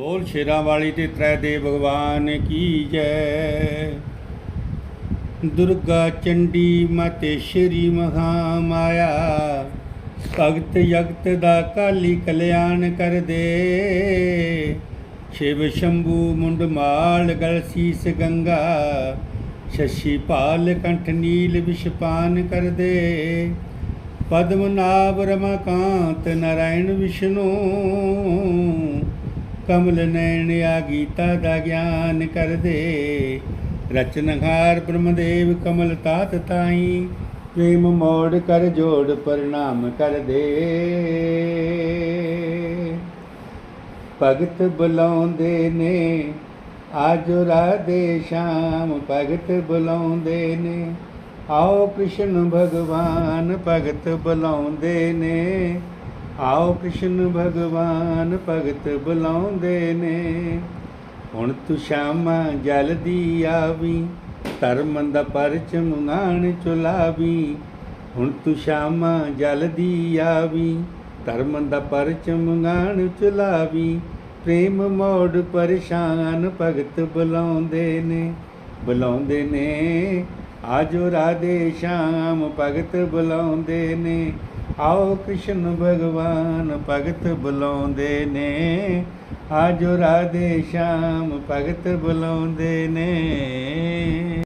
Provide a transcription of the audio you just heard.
ਬੋਲ ਸ਼ੇਰਾਂ ਵਾਲੀ ਤੇ ਤ੍ਰੈ ਦੇ ਭਗਵਾਨ ਕੀ ਜੈ? ਦੁਰਗਾ ਚੰਡੀ ਮਾਤੇ ਸ਼੍ਰੀ ਮਹਾ ਮਾਇਆ ਭਗਤ ਜਗਤ ਦਾ ਕਾਲੀ ਕਲਿਆਣ ਕਰ ਦੇ। ਸ਼ਿਵ ਸ਼ੰਭੂ ਮੁੰਡ ਮਾਲ ਗਲ ਸੀਸ ਗੰਗਾ, ਸ਼ਸ਼ੀ ਪਾਲ ਕੰਠ ਨੀਲ ਵਿਸ਼ਪਾਨ ਕਰ ਦੇ। ਪਦਮ ਨਾਭ ਰਮਾਕਾਂਤ ਨਰਾਇਣ ਵਿਸ਼ਨੂੰ ਕਮਲ ਨੈਣ ਆ ਗੀਤਾ ਦਾ ਗਿਆਨ ਕਰ ਦੇ ਰਚਨਹਾਰ ਬ੍ਰਹਮਦੇਵ ਕਮਲ ਤਾਤ ਤਾਈ। ਪ੍ਰੇਮ ਮੋੜ ਕਰ ਜੋੜ ਪ੍ਰਣਾਮ ਕਰ ਦੇ ਭਗਤ ਬੁਲਾਉਂਦੇ ਨੇ, ਆਜੋ ਰਾਧੇ ਸ਼ਾਮ। ਭਗਤ ਬੁਲਾਉਂਦੇ ਨੇ, ਆਓ ਕ੍ਰਿਸ਼ਨ ਭਗਵਾਨ। ਭਗਤ ਬੁਲਾਉਂਦੇ ਨੇ ਆਓ ਕ੍ਰਿਸ਼ਨ ਭਗਵਾਨ ਭਗਤ ਬੁਲਾਉਂਦੇ ਨੇ। ਹੁਣ ਤੂੰ ਸ਼ਾਮਾ ਜਲਦੀ ਆਵੀ, ਧਰਮ ਦਾ ਪਰਚਮ ਨਾਣ ਚੁਲਾਵੀ। ਹੁਣ ਤੂੰ ਸ਼ਾਮਾ ਜਲਦੀ ਆਵੀ, ਧਰਮ ਦਾ ਪਰਚਮ ਨਾਣ ਚੁਲਾਵੀ। ਪ੍ਰੇਮ ਮੋੜ ਪਰੇਸ਼ਾਨ ਭਗਤ ਬੁਲਾਉਂਦੇ ਨੇ ਬੁਲਾਉਂਦੇ ਨੇ। ਆਜੋ ਰਾਧੇ, ਸ਼ਾਮ ਭਗਤ ਬੁਲਾਉਂਦੇ ਨੇ। ਆਓ ਕ੍ਰਿਸ਼ਨ ਭਗਵਾਨ ਭਗਤ ਬੁਲਾਉਂਦੇ ਨੇ। ਆਜੋ ਰਾਧੇ ਸ਼ਾਮ ਭਗਤ ਬੁਲਾਉਂਦੇ ਨੇ।